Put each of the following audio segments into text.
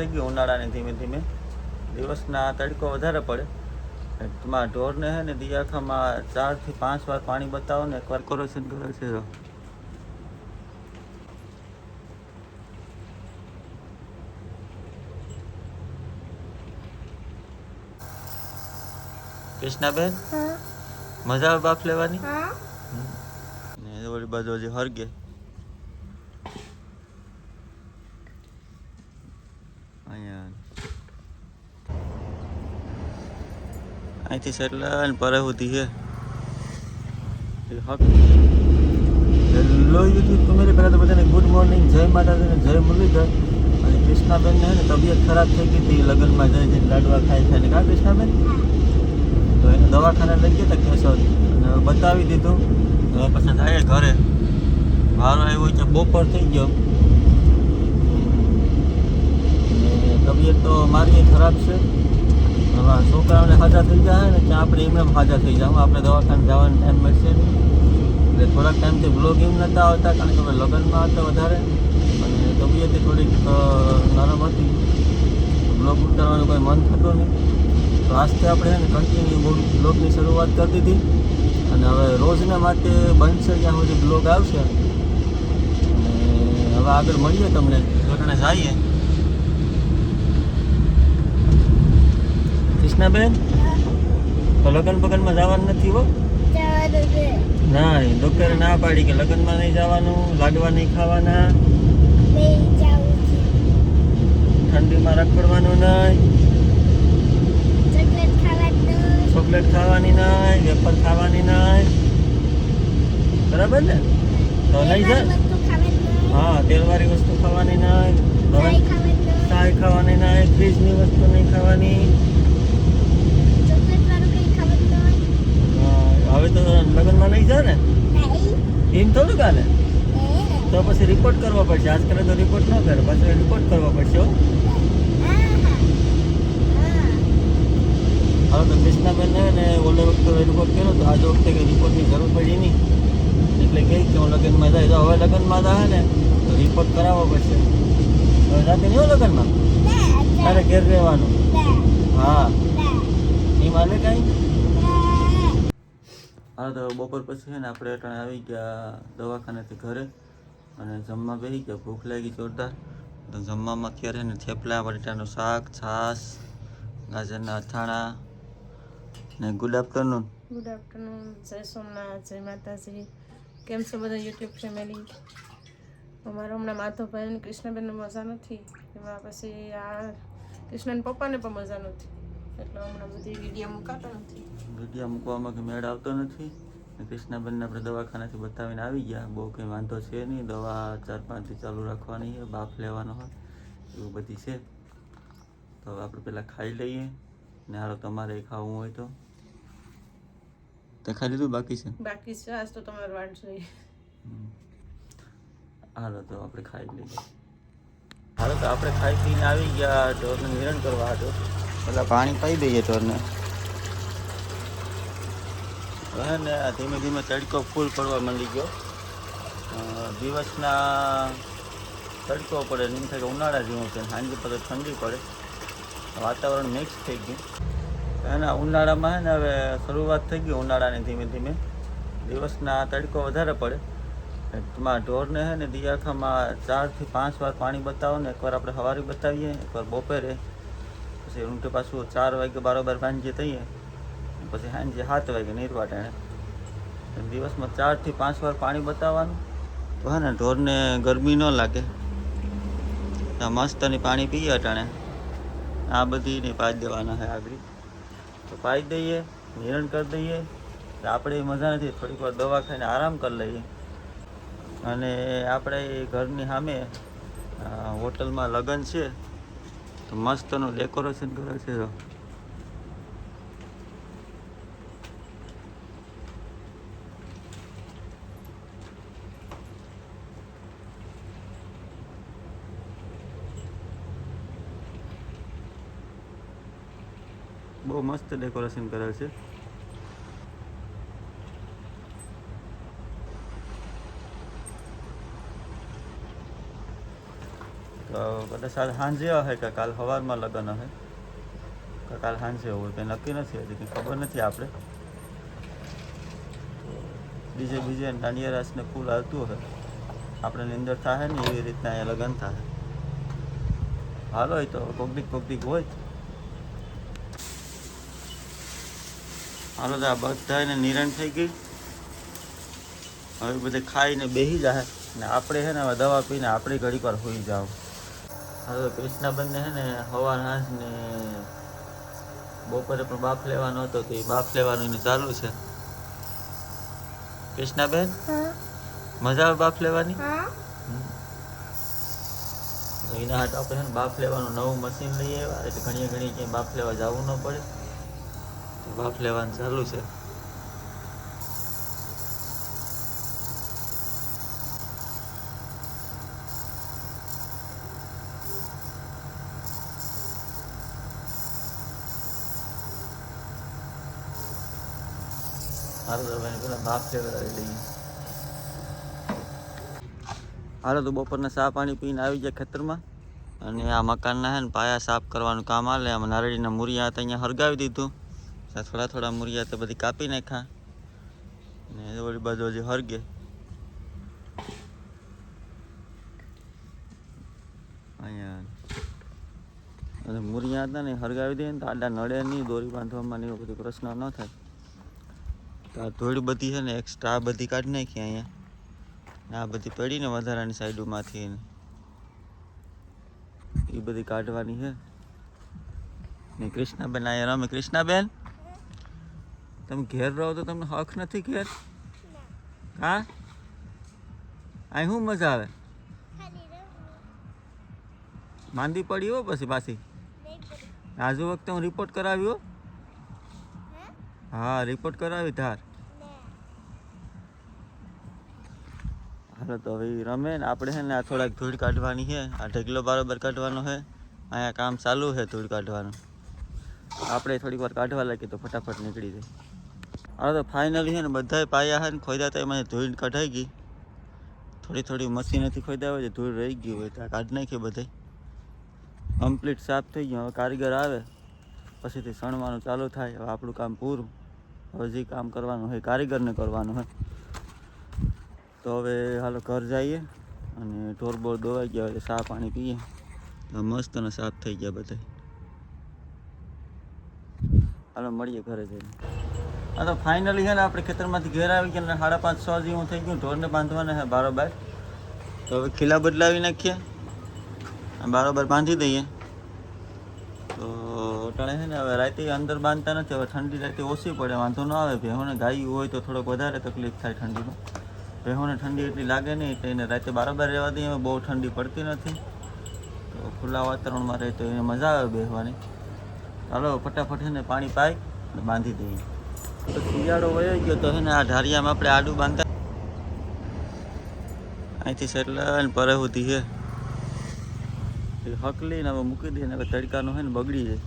થઈ ગયું ઉનાળાની ધીમે ધીમે. દિવસના તડકો વધારે પડે. તમારા ઢોરને છે ને દિયાખામાં ચારથી પાંચ વાર પાણી બતાવો ને એકવાર કોરોસન કરે છે. કૃષ્ણાબેન? મજા આવે બાફ લેવાની? ને ઓલી બાજુ હજી હરગે અહીંયા અહીંથી સેટલા પરે સુધી છે હેલો યુટ્યુબ ફેમિલી પહેલાં તો બધાને ગુડ મોર્નિંગ જય માતાજી અને જય મુરલીધર. અને કૃષ્ણાબેનને હે ને તબિયત ખરાબ થઈ ગઈ હતી, લગ્નમાં જઈ જઈને લાડવા ખાઈ ખાઈને. કા કૃષ્ણાબેન? તો એને દવાખાને લઈ ગયા હતા કેસો અને બતાવી દીધું. હવે પછી થાય ઘરે. વારો આવ્યો છે બપોર થઈ ગયો. તબિયત તો મારી ખરાબ છે. હવે છોકરાઓને સાજા થઈ જાય ને ત્યાં આપણે એમને સાજા થઈ જાવ આપણે દવાખાને જવાનો ટાઈમ મળશે નહીં. એટલે થોડાક ટાઈમથી બ્લોગ એમ નહોતા આવતા, કારણ કે અમે લગ્નમાં હતા વધારે. અને તબિયત થોડીક નરમ હતી. બ્લોગ ઉતારવાનું કોઈ મન થતું નહીં. તો આજથી આપણે ને કન્ટિન્યુ બ્લોગની શરૂઆત કરી દીધી. અને હવે રોજના માટે બનશે ત્યાં સુધી બ્લોગ આવશે. અને હવે આગળ મળીએ તમને. જઈએ. કૃષ્ણાબેન? તો લગ્ન બગનમાં જવાનું નથી હો? ના ડોક્ટરે ના પાડી કે લગ્નમાં નહીં જવાનું, લાડવા નહીં ખાવાના. ઠંડીમાં રખડવાનું નહીં. ચોકલેટ ખાવાની નહીં, વેફર ખાવાની નહીં. બરાબર ને? તો નહીં જાય હા તેલવાળી વસ્તુ ખાવાની નહીં. ચાય ખાવાની નહીં, ફ્રીજની વસ્તુ નહીં ખાવાની ચોકલેટ વાળું કંઈ ખાવાનું હા, હવે તો લગ્નમાં નહીં જાય ને એમ થોડું કાલે? તો પછી રિપોર્ટ કરવો પડશે. આજકાલ તો રિપોર્ટ ન કરે. પછી રિપોર્ટ કરવો પડશે. હવે તો કૃષ્ણાબેન ને ને ઓલે વખતે રિપોર્ટ કર્યો તો આજ વખતે કે રિપોર્ટની જરૂર પડી નહીં. એટલે કહી કે હું લગ્નમાં જાય. તો હવે લગ્નમાં જાય ને તો રિપોર્ટ કરાવવો પડશે. હવે રાતે નહીં લગ્નમાં? તારે ઘેર રહેવાનું? હા. એ માને કાંઈ? હા તો બપોર પછી છે ને આપણે અટાણે આવી ગયા દવાખાનેથી ઘરે અને જમવા બેસી ગયા. ભૂખ લાગી જોરદાર. તો જમવામાં અત્યારે ને થેપલા, બટેટાનું શાક, છાશ, ગાજરના અથાણા ને ગુડ આફ્ટરનૂન ગુડ આફ્ટરનૂન જય સોમનાથ, જય માતાજી. કેમ છે બધા યુટ્યુબ ફેમિલી? અમારો હમણાં માધવભાઈ અને કૃષ્ણબેનને મજા નથી. એમાં પછી આ કૃષ્ણન પપ્પાને પણ મજા નથી. એટલે હમણાં બધી વીડિયો મુકાતા નથી. વીડિયો મૂકવામાં કે મેળ આવતો નથી. કૃષ્ણાબેનને આપણે દવાખાનાથી બતાવીને આવી ગયા. બહુ કંઈ વાંધો છે નહીં. દવા ચાર પાંચ દી ચાલુ રાખવાની છે. બાફ લેવાનો હોય. એવું બધી છે. તો હવે આપણે પહેલાં ખાઈ લઈએ. ને હારો તમારે ખાવું હોય તો. તે ખાઈ લીધું? બાકી છે? બાકી છે. આજ તો તમારે વાટ જોઈએ. હાલો તો આપણે ખાઈ લઈએ. હાલો તો આપણે ખાઈ પીને આવી ગયા. તો નિરણ કરવા હતો પેલા પાણી પાઈ દઈએ ઢોરને હવે ને આ ધીમે ધીમે તડકો ફૂલ પડવા માંડી ગયો. દિવસના તડકો પડે ને એમ થાય કે ઉનાળા જેવું છે સાંજે પછી ઠંડી પડે. વાતાવરણ મિક્સ થઈ ગયું. એના ઉનાળામાં ને હવે શરૂઆત થઈ ગઈ ઉનાળાની ધીમે ધીમે. દિવસના તડકો વધારે પડે. તમારા ઢોરને છે ને દિયાખામાં ચારથી પાંચ વાર પાણી બતાવો ને એકવાર આપણે સવારે બતાવીએ, એકવાર બપોરે. પછી ઊંટે પાછું ચાર વાગે બરાબર ભાંજી થઈએ. પછી સાંજે સાત વાગે નીરવા ટાણે દિવસમાં ચારથી પાંચ વાર પાણી બતાવવાનું. તો હા ને, ઢોરને ગરમી ન લાગે. મસ્તની પાણી પીએ અટાણે. આ બધી ને પાઈ દેવાના છે આગળ. તો પાઈ દઈએ, નિરણ કરી દઈએ. તો આપણે મજા નથી, થોડીક વાર દવા ખાઈને આરામ કરી લઈએ. અને આપણે ઘરની સામે હોટલમાં લગ્ન છે. તો મસ્તનું ડેકોરેશન કરે છે જો. બહુ મસ્ત ડેકોરેશન કરે છે કદાચ આજ સાંજે હશે કે કાલ સવારમાં લગ્ન હશે કે કાલ સાંજે હોય કંઈ નક્કી નથી હજી કંઈ ખબર નથી આપણે. બીજે બીજે દાંડિયા રાસને ફૂલ આવતું હોય આપણે નિંદર થાય ને એવી રીતના અહીંયા લગ્ન થાય હાલો તો કોકડીક કોકડીક હોય હાલો, તો આ બધાને નિરણ થઈ ગઈ. હવે બધે ખાઈને બેસી જાય ને આપણે છે ને દવા પીને આપણે ઘડીક વાર હોઈ જાવ હવે કૃષ્ણાબેનને છે ને હાંસ ને બપોરે પણ બાફ લેવાનો હતો તો એ બાફ લેવાનું એનું ચાલુ છે. કૃષ્ણાબેન? મજા આવે બાફ લેવાની? એના હાથ આપણે છે ને બાફ લેવાનું નવું મશીન લઈ આવ્યા એટલે ઘણી ઘણી ક્યાંય બાફ લેવા જવું ન પડે. તો બાફ લેવાનું ચાલુ છે. હાલો તો બપોરના ચા પાણી પીને આવી ગયા ખેતરમાં. અને આ મકાનના હે ને પાયા સાફ કરવાનું કામ હાલે. આમ નારળીના મૂરિયા હતા, અહીંયા હરગાવી દીધું. થોડા થોડા મૂરિયા તો બધી કાપી નાખ્યા. ને વળી બાજુ હજી હરગે. અહીંયા અને મૂરિયા હતા ને હરગાવી દે ને તો આડા નડે નહીં, દોરી બાંધવામાં ને એવું બધો પ્રશ્ન ન થાય. તો આ ધૂળ બધી છે ને એક્સ્ટ્રા આ બધી કાઢી નાખી અહીંયા. આ બધી પડી ને વધારાની સાઈડોમાંથી એ બધી કાઢવાની છે. ને કૃષ્ણાબેન અહીંયા રમે. કૃષ્ણાબેન તમે ઘેર રહો તો તમને હક નથી ઘેર? હા? અહીં શું મજા આવે? માંદી પડી હો પછી પાછી. આજુ વખતે હું રિપોર્ટ કરાવ્યો હા રિપોર્ટ કરાવી ધાર. હાલો, તો હવે રમે ને આપણે છે ને આ થોડાક ધૂળ કાઢવાની છે આ ઢગલો બરાબર કાઢવાનો છે અહીંયા કામ ચાલુ છે ધૂળ કાઢવાનું. આપણે થોડીક વાર કાઢવા લાગીએ તો ફટાફટ નીકળી જાય. હા તો ફાઇનલી છે ને બધાય પાયા છે ને ખોદ્યા તો એમાં ધૂળ કઢાઈ ગઈ. થોડી થોડી મશીનથી ખોદ્યા હોય તો ધૂળ રહી ગઈ હોય તો આ કાઢી નાખીએ બધે કમ્પ્લીટ સાફ થઈ ગયું. હવે કારીગર આવે. પછીથી સણવાનું ચાલુ થાય. હવે આપણું કામ પૂરું. હવે જે કામ કરવાનું હોય, કારીગરને કરવાનું હોય. તો હવે હાલો ઘર જઈએ અને ઢોર બોર દોવાઈ ગયા હોય સાફ પાણી પીએ. મસ્ત અને સાફ થઈ ગયા બધા હાલો મળીએ ઘરે જઈને. હા તો ફાઇનલી છે ને આપણે ખેતરમાંથી ઘેર આવી ગયા સાડા પાંચ છ જેવું થઈ ગયું, ઢોરને બાંધવાના છે બારોબાર. તો હવે ખીલા બદલાવી નાખીએ બારોબાર બાંધી દઈએ. અટાણે છે ને, હવે રાતે અંદર બાંધતા નથી, હવે ઠંડી રાતે ઓછી પડે, વાંધો ન આવે. ભેહોને ગાયું હોય તો થોડોક વધારે તકલીફ થાય ઠંડીમાં. ભેહોને ઠંડી એટલી લાગે નહીં, એટલે એને રાતે બરાબર રહેવા દઈએ, બહુ ઠંડી પડતી નથી. તો ખુલ્લા વાતાવરણમાં રહે તો એને મજા આવે બેહવાની. ચાલો, ફટાફટ છે ને પાણી પાઈ અને બાંધી દઈએ. તો શિયાળો વયો ગયો તો છે ને, આ ઢારિયામાં આપણે આડું બાંધતા અહીંથી સેટલા ને પરે સુધી છે. હકલીને હવે મૂકી દઈએ, ને હવે તડકાનું છે ને બગડી જાય.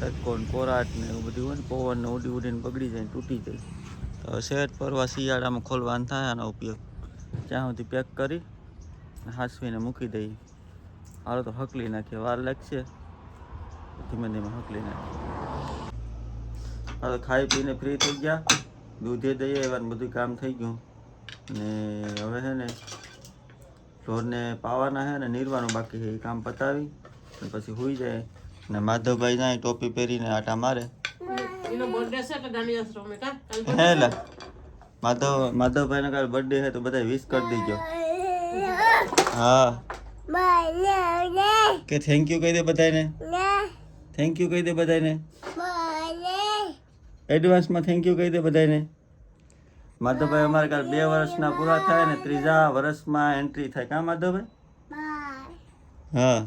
તડકો કોરાટ ને એવું બધું હોય ને, પવન ને ઉડી ઉડીને બગડી જાય તૂટી જાય. તો શેડ પરવા શિયાળામાં ખોલવાનું થાય આનો ઉપયોગ. ત્યાં સુધી પેક કરી હાંસવીને મૂકી દઈએ. હાલો તો હકલી નાખીએ, વાર લાગશે. ધીમે ધીમે હકલી નાખીએ. હવે ખાઈ પીને ફ્રી થઈ ગયા. દૂધે દઈએ એવા બધું કામ થઈ ગયું. ને હવે છે ને ઢોરને પાવાના છે ને, નીરવાનું બાકી છે, એ કામ પતાવી અને પછી હોઈ જાય. ને માધવભાઈ જાય ટોપી પહેરીને આટા મારે. એનો બર્થડે છે એટલે દાંડિયા શ્રમે કા? કાલ માધવ માધવભાઈનો કાલ બર્થડે છે તો બધા વિશ કરી દેજો. હા. કે થેન્ક યુ કહી દે બધાને થેન્ક યુ કહી દે બધાને એડવાન્સમાં થેન્ક યુ કહી દે બધાને માધવભાઈ અમારે કાલ બે વર્ષના પૂરા થાય ને ત્રીજા વર્ષમાં એન્ટ્રી થાય. કા માધવભાઈ? હા.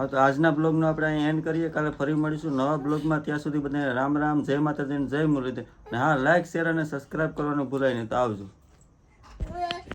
હા, તો આજના બ્લોગનો આપણે અહીં એન્ડ કરીએ. કાલે ફરી મળીશું નવા બ્લોગમાં. ત્યાં સુધી બધાને રામ રામ, જય માતાજી જય મુરલીધર. હા લાઇક શેર અને સબસ્ક્રાઇબ કરવાનું ભૂલાય નહીં. તો આવજો.